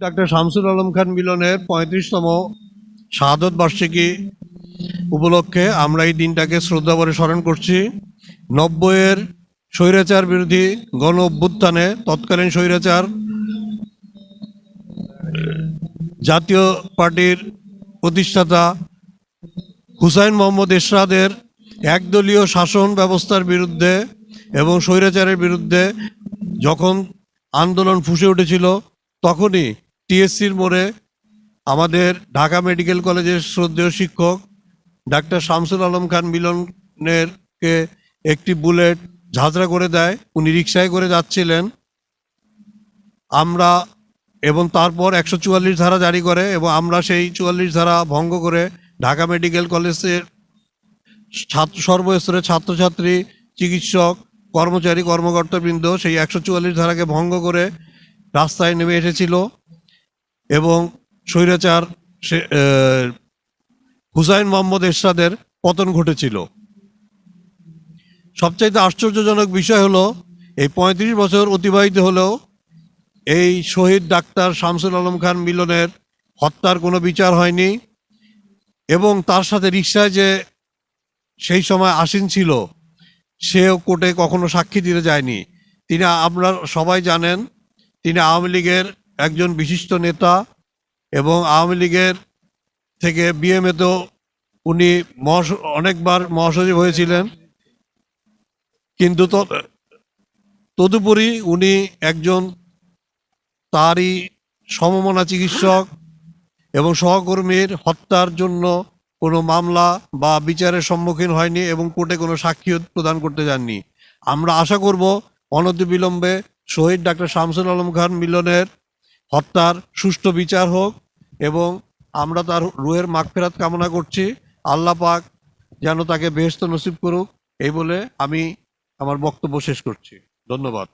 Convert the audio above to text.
Doctor Shamsul Alam Khan মিলনের পঁয়ত্রিশতম শাহাদত বার্ষিকী উপলক্ষে আমরা এই দিনটাকে শ্রদ্ধা ভরে স্মরণ করছি। নব্বইয়ের স্বৈরাচার বিরোধী গণ অভ্যুত্থানে তৎকালীন স্বৈরাচার জাতীয় পার্টির প্রতিষ্ঠাতা হুসাইন মোহাম্মদ এরশাদের একদলীয় শাসন ব্যবস্থার বিরুদ্ধে এবং স্বৈরাচারের বিরুদ্ধে যখন আন্দোলন ফুসে উঠেছিল, তখনই টিএসসির মোড়ে আমাদের ঢাকা মেডিকেল কলেজের শ্রদ্ধেয় শিক্ষক ডাক্তার শামসুল আলম খান মিলনের কে একটি বুলেট ঝাঁঝরা করে দেয়। উনি রিক্সায় করে যাচ্ছিলেন। আমরা এবং তারপর একশো চুয়াল্লিশ ধারা জারি করে এবং আমরা সেই চুয়াল্লিশ ধারা ভঙ্গ করে ঢাকা মেডিকেল কলেজের ছাত্র, সর্বস্তরের ছাত্রছাত্রী, চিকিৎসক, কর্মচারী, কর্মকর্তাবৃন্দ সেই একশো চুয়াল্লিশ ধারাকে ভঙ্গ করে রাস্তায় নেমে এসেছিল। এবং স্বৈরাচার সে হুসাইন মোহাম্মদ এরশাদের পতন ঘটেছিল। সবচাইতে আশ্চর্যজনক বিষয় হলো, এই পঁয়ত্রিশ বছর অতিবাহিত হলেও এই শহীদ ডাক্তার শামসুল আলম খান মিলনের হত্যার কোনো বিচার হয়নি এবং তার সাথে রিক্সায় যে সেই সময় আসীন ছিল, সেও কোর্টে কখনো সাক্ষী দিতে যায়নি। তিনি আপনারা সবাই জানেন, তিনি আওয়ামী লীগের একজন বিশিষ্ট নেতা এবং আওয়ামী লীগের থেকে বিএমএতেও উনি মহাস, অনেকবার মহাসচিব হয়েছিলেন। কিন্তু তদুপরি উনি একজন তারই সমমনা চিকিৎসক এবং সহকর্মীর হত্যার জন্য কোনো মামলা বা বিচারের সম্মুখীন হয়নি এবং কোর্টে কোনো সাক্ষী প্রদান করতে যাননি। আমরা আশা করব অনতিবিলম্বে শহীদ ডাক্তার শামসুল আলম খান মিলনের হত্যার সুষ্ঠু বিচার হোক এবং আমরা তার রুহের মাগফেরাত কামনা করছি। আল্লাহ পাক যেন তাকে বেহস্ত নসিব করুক, এই বলে আমি আমার বক্তব্য শেষ করছি। ধন্যবাদ।